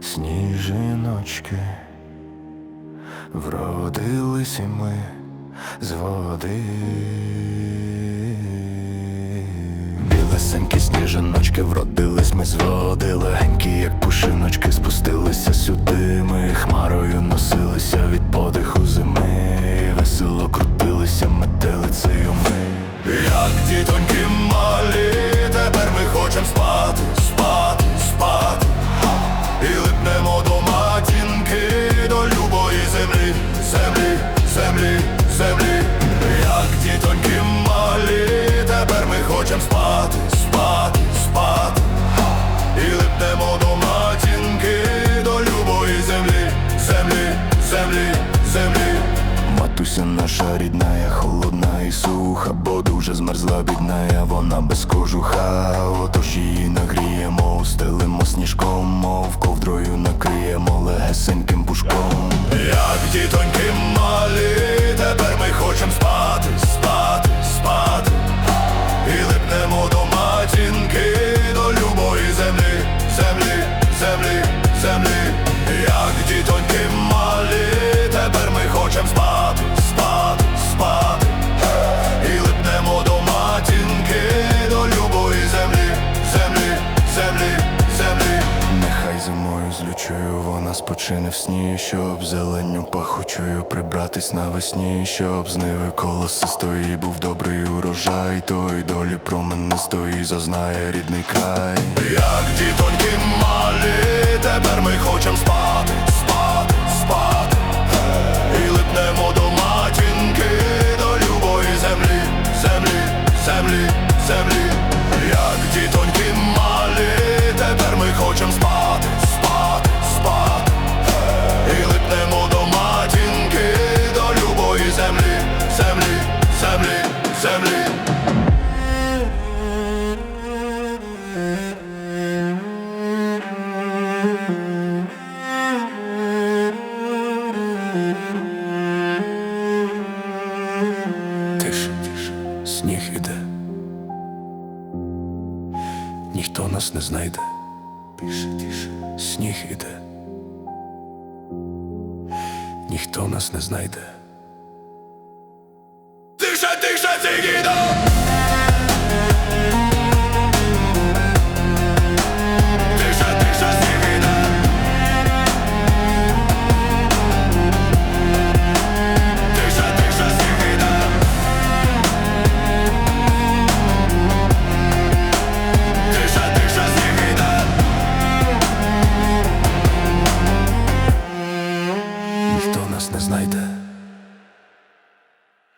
сніжиночки, вродились і ми з води. Білесенькі сніжиночки, вродились ми з води, легенькі, як пушиночки, спустилися сюди. Ми хмарою носилися від подиху зими, весело крутилися метелицею ми. Як дітоньки Матуся наша рідная, холодна і суха, бо дуже змерзла бідная, вона без кожуха. Отож її нагріємо, устелимо сніжком, мов ковдрою накриємо легесеньким злючою вона спочине в сні, щоб зеленню пахучою прибратись навесні, щоб з ниви колосистої був добрий урожай, той долі променистої зазнає рідний край. Як дітоньки малі, нас не знайде. Тише, тише, сніг іде. Ніхто нас не знайде. Тише, тише, сніг іде!